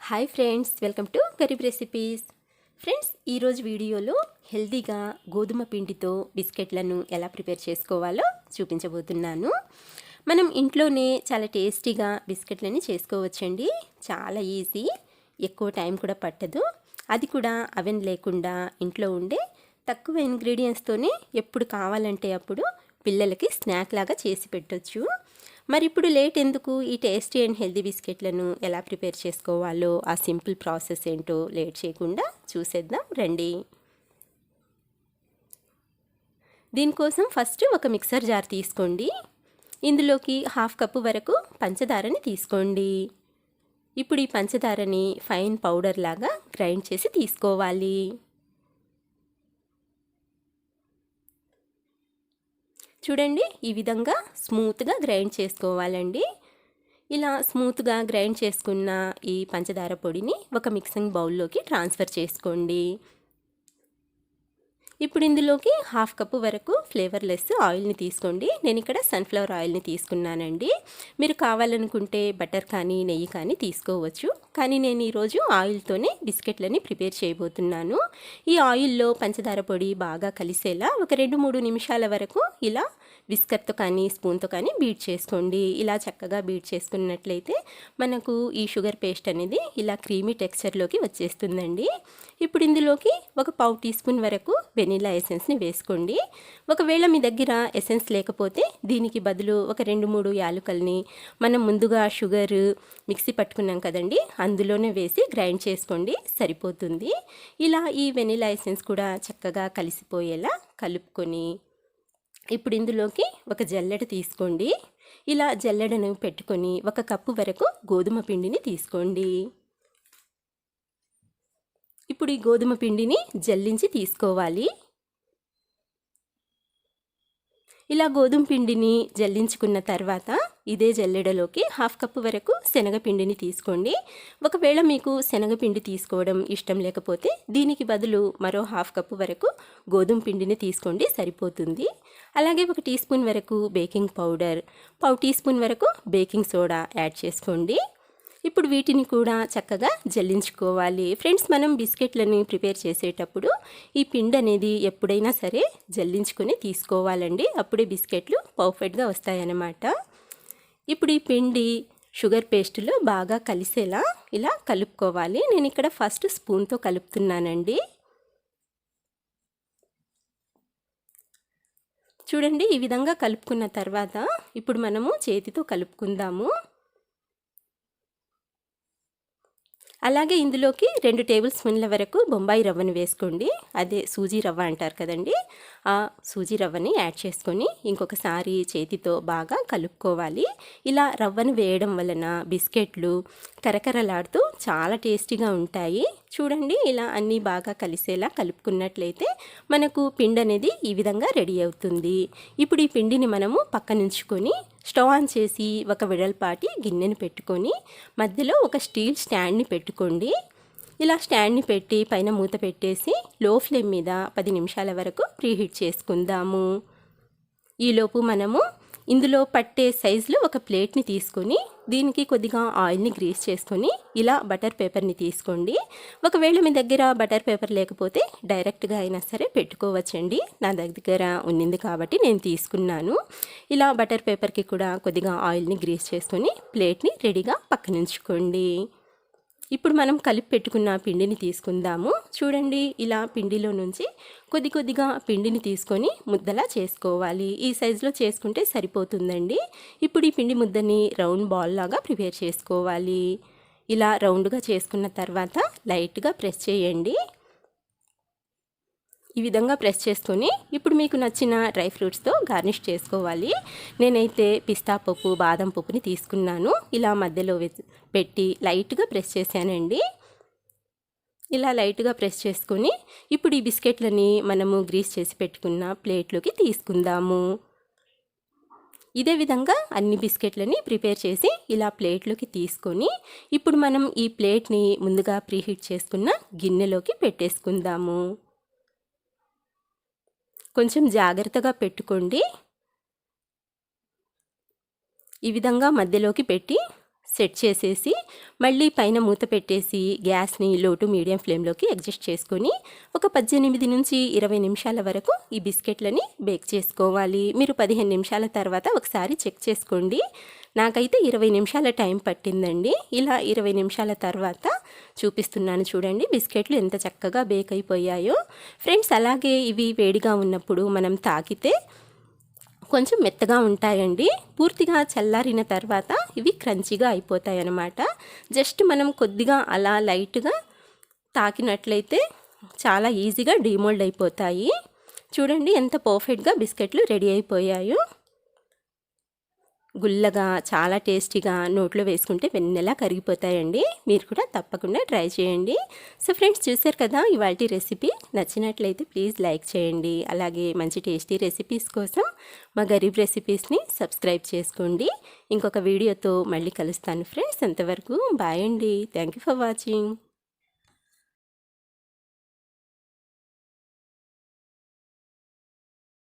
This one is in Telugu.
Hi friends welcome to Gareeb recipes friends ఈరోజు వీడియోలో హెల్తీగా గోధుమ పిండితో బిస్కెట్లను ఎలా ప్రిపేర్ చేసుకోవాలో చూపించబోతున్నాను. మనం ఇంట్లోనే చాలా టేస్టీగా బిస్కెట్లని చేసుకోవచ్చండి. చాలా ఈజీ ఎక్కువ టైం కూడా పట్టదు. అది కూడా అవెన్ లేకుండా ఇంట్లో ఉండే తక్కువ ఇంగ్రీడియంట్స్తోనే ఎప్పుడు కావాలంటే అప్పుడు పిల్లలకి స్నాక్ లాగా చేసి పెట్టొచ్చు. మరి ఇప్పుడు లేట్ ఎందుకు? ఈ టేస్టీ అండ్ హెల్దీ బిస్కెట్లను ఎలా ప్రిపేర్ చేసుకోవాలో ఆ సింపుల్ ప్రాసెస్ ఏంటో లేట్ చేయకుండా చూసేద్దాం రండి. దీనికోసం ఫస్ట్ ఒక మిక్సర్ జార్ తీసుకోండి. ఇందులోకి హాఫ్ కప్పు వరకు పంచదారని తీసుకోండి. ఇప్పుడు ఈ పంచదారని ఫైన్ పౌడర్ లాగా గ్రైండ్ చేసి తీసుకోవాలి. చూడండి ఈ విధంగా స్మూత్గా గ్రైండ్ చేసుకోవాలండి. ఇలా స్మూత్గా గ్రైండ్ చేసుకున్న ఈ పంచదార పొడిని ఒక మిక్సింగ్ బౌల్లోకి ట్రాన్స్ఫర్ చేసుకోండి. ఇప్పుడు ఇందులోకి హాఫ్ కప్పు వరకు ఫ్లేవర్లెస్ ఆయిల్ని తీసుకోండి. నేను ఇక్కడ సన్ఫ్లవర్ ఆయిల్ని తీసుకున్నానండి. మీరు కావాలనుకుంటే బటర్ కానీ నెయ్యి కానీ తీసుకోవచ్చు. కానీ నేను ఈరోజు ఆయిల్తోనే బిస్కెట్లని ప్రిపేర్ చేయబోతున్నాను. ఈ ఆయిల్లో పంచదార పొడి బాగా కలిసేలా ఒక రెండు మూడు నిమిషాల వరకు ఇలా విస్కర్తో కానీ స్పూన్తో కానీ బీట్ చేసుకోండి. ఇలా చక్కగా బీట్ చేసుకున్నట్లయితే మనకు ఈ షుగర్ పేస్ట్ అనేది ఇలా క్రీమీ టెక్స్చర్లోకి వచ్చేస్తుందండి. ఇప్పుడు ఇందులోకి ఒక పావు టీ స్పూన్ వరకు వెనిలా ఎసెన్స్ని వేసుకోండి. ఒకవేళ మీ దగ్గర ఎసెన్స్ లేకపోతే దీనికి బదులు ఒక రెండు మూడు యాలుకల్ని మనం ముందుగా షుగర్ మిక్సీ పట్టుకున్నాం కదండి అందులోనే వేసి గ్రైండ్ చేసుకోండి సరిపోతుంది. ఇలా ఈ వెనిలా ఎసెన్స్ కూడా చక్కగా కలిసిపోయేలా కలుపుకొని ఇప్పుడు ఇందులోకి ఒక జల్లెడ తీసుకోండి. ఇలా జల్లెడను పెట్టుకొని ఒక కప్పు వరకు గోధుమ పిండిని తీసుకోండి. ఇప్పుడు ఈ గోధుమ పిండిని జల్లించి తీసుకోవాలి. ఇలా గోధుమ పిండిని జల్లించుకున్న తర్వాత ఇదే జల్లెడలోకి హాఫ్ కప్పు వరకు శనగపిండిని తీసుకోండి. ఒకవేళ మీకు శనగపిండి తీసుకోవడం ఇష్టం లేకపోతే దీనికి బదులు మరో హాఫ్ కప్పు వరకు గోధుమ పిండిని తీసుకోండి సరిపోతుంది. అలాగే ఒక టీ స్పూన్ వరకు బేకింగ్ పౌడర్ పావు టీ స్పూన్ వరకు బేకింగ్ సోడా యాడ్ చేసుకోండి. ఇప్పుడు వీటిని కూడా చక్కగా జల్లించుకోవాలి. ఫ్రెండ్స్ మనం బిస్కెట్లని ప్రిపేర్ చేసేటప్పుడు ఈ పిండి అనేది ఎప్పుడైనా సరే జల్లించుకొని తీసుకోవాలండి. అప్పుడే బిస్కెట్లు పర్ఫెక్ట్గా వస్తాయన్నమాట. ఇప్పుడు ఈ పిండి షుగర్ పేస్ట్లో బాగా కలిసేలా ఇలా కలుపుకోవాలి. నేను ఇక్కడ ఫస్ట్ స్పూన్తో కలుపుతున్నానండి. చూడండి ఈ విధంగా కలుపుకున్న తర్వాత ఇప్పుడు మనము చేతితో కలుపుకుందాము. అలాగే ఇందులోకి రెండు టేబుల్ స్పూన్ల వరకు బొంబాయి రవ్వను వేసుకోండి. అదే సూజీ రవ్వ అంటారు కదండి. ఆ సూజీ రవ్వని యాడ్ చేసుకొని ఇంకొకసారి చేతితో బాగా కలుపుకోవాలి. ఇలా రవ్వను వేయడం వలన బిస్కెట్లు కరకరలాడుతూ చాలా టేస్టీగా ఉంటాయి. చూడండి ఇలా అన్నీ బాగా కలిసేలా కలుపుకున్నట్లయితే మనకు పిండి అనేది ఈ విధంగా రెడీ అవుతుంది. ఇప్పుడు ఈ పిండిని మనము పక్కనుంచుకొని స్టవ్ ఆన్ చేసి ఒక వెడల్పాటి గిన్నెను పెట్టుకొని మధ్యలో ఒక స్టీల్ స్టాండ్ని పెట్టుకోండి. ఇలా స్టాండ్ని పెట్టి పైన మూత పెట్టేసి లో ఫ్లేమ్ మీద పది నిమిషాల వరకు ప్రీహీట్ చేసుకుందాము. ఈలోపు మనము ఇందులో పట్టే సైజులో ఒక ప్లేట్ని తీసుకొని దీనికి కొద్దిగా ఆయిల్ని గ్రీస్ చేసుకొని ఇలా బటర్ పేపర్ని తీసుకోండి. ఒకవేళ మీ దగ్గర బటర్ పేపర్ లేకపోతే డైరెక్ట్గా అయినా సరే పెట్టుకోవచ్చండి. నా దగ్గర ఉన్నింది కాబట్టి నేను తీసుకున్నాను. ఇలా బటర్ పేపర్కి కూడా కొద్దిగా ఆయిల్ని గ్రీస్ చేసుకొని ప్లేట్ని రెడీగా పక్కనుంచుకోండి. ఇప్పుడు మనం కలిపి పెట్టుకున్న పిండిని తీసుకుందాము. చూడండి ఇలా పిండిలో నుంచి కొద్ది కొద్దిగా పిండిని తీసుకొని ముద్దలా చేసుకోవాలి. ఈ సైజులో చేసుకుంటే సరిపోతుందండి. ఇప్పుడు ఈ పిండి ముద్దని రౌండ్ బాల్ లాగా ప్రిపేర్ చేసుకోవాలి. ఇలా రౌండ్గా చేసుకున్న తర్వాత లైట్గా ప్రెస్ చేయండి. ఈ విధంగా ప్రెస్ చేసుకొని ఇప్పుడు మీకు నచ్చిన డ్రై ఫ్రూట్స్తో గార్నిష్ చేసుకోవాలి. నేనైతే పిస్తా పప్పు బాదం పప్పుని తీసుకున్నాను. ఇలా మధ్యలో పెట్టి లైట్గా ప్రెస్ చేశానండి. ఇలా లైట్గా ప్రెస్ చేసుకొని ఇప్పుడు ఈ బిస్కెట్లని మనము గ్రీస్ చేసి పెట్టుకున్న ప్లేట్లోకి తీసుకుందాము. ఇదే విధంగా అన్ని బిస్కెట్లని ప్రిపేర్ చేసి ఇలా ప్లేట్లోకి తీసుకొని ఇప్పుడు మనం ఈ ప్లేట్ని ముందుగా ప్రీహీట్ చేసుకున్న గిన్నెలోకి పెట్టేసుకుందాము. కొంచెం జాగ్రత్తగా పెట్టుకోండి. ఈ విధంగా మధ్యలోకి పెట్టి సెట్ చేసేసి మళ్ళీ పైన మూత పెట్టేసి గ్యాస్ని లో టు మీడియం ఫ్లేమ్లోకి అడ్జస్ట్ చేసుకొని ఒక పద్దెనిమిది నుంచి ఇరవై నిమిషాల వరకు ఈ బిస్కెట్లని బేక్ చేసుకోవాలి. మీరు పదిహేను నిమిషాల తర్వాత ఒకసారి చెక్ చేసుకోండి. నాకైతే ఇరవై నిమిషాల టైం పట్టిందండి. ఇలా ఇరవై నిమిషాల తర్వాత చూపిస్తున్నాను చూడండి బిస్కెట్లు ఎంత చక్కగా బేక్ అయిపోయాయో. ఫ్రెండ్స్ అలాగే ఇవి వేడిగా ఉన్నప్పుడు మనం తాకితే కొంచెం మెత్తగా ఉంటాయండి. పూర్తిగా చల్లారిన తర్వాత ఇవి క్రంచిగా అయిపోతాయి అన్నమాట జస్ట్ మనం కొద్దిగా అలా లైట్గా తాకినట్లయితే చాలా ఈజీగా డీమోల్డ్ అయిపోతాయి. చూడండి ఎంత పర్ఫెక్ట్గా బిస్కెట్లు రెడీ అయిపోయాయో. గుల్లగా చాలా టేస్టీగా నోట్లో వేసుకుంటే వెన్నెలా కరిగిపోతాయండి. మీరు కూడా తప్పకుండా ట్రై చేయండి. సో ఫ్రెండ్స్ చూసారు కదా ఇవాళ రెసిపీ నచ్చినట్లయితే ప్లీజ్ లైక్ చేయండి. అలాగే మంచి టేస్టీ రెసిపీస్ కోసం మా గరీబ్ రెసిపీస్ని సబ్స్క్రైబ్ చేసుకోండి. ఇంకొక వీడియోతో మళ్ళీ కలుస్తాను ఫ్రెండ్స్. అంతవరకు బాయ్ అండి. Thank you for watching.